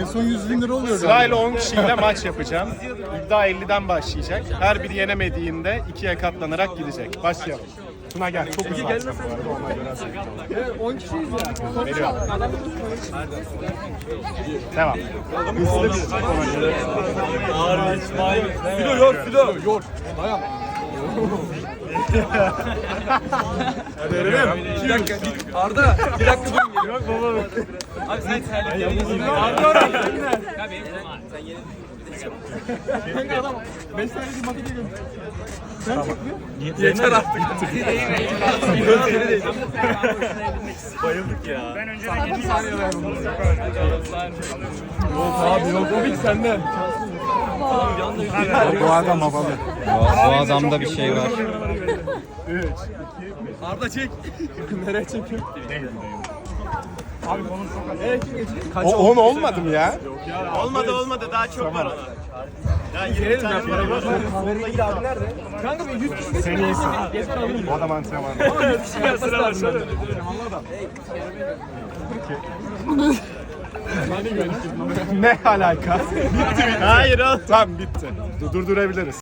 En son 100 bin lira oluyor galiba. Sırayla 10 kişiyle maç yapacağım. İddia 50'den başlayacak. Her biri yenemediğinde ikiye katlanarak gidecek. Başlayalım. Tuna gel. Çok hızlı atacağım bu arada. Ona göre hazırlayalım. 10 kişiyiz ya. Veriyorum. Devam. Hızlı bir ona göre. Filo yor filo. Yor. Dayan. Bir dakika. Arda bir dakika durun. Yok baba. Abi sen terlik Arda oraya. Kanka adam 5 tane bir makine gömüyor. Sen çekmiyor. Yeter artık. Abi yok o bir sende. Bu adam havalı. Bu adamda bir şey var. Arda çek. Nereye çekiyor? O 10 olmadı mı ya? Olmadı olmadı daha çok var ona. Ya 20 tane para var. Kanka bir 100 kişi Sen iyisin. Bu adam antrenman. Sıra var sıra. ne alaka? Hayır o. Tamam bitti. Dur- Durdurabiliriz.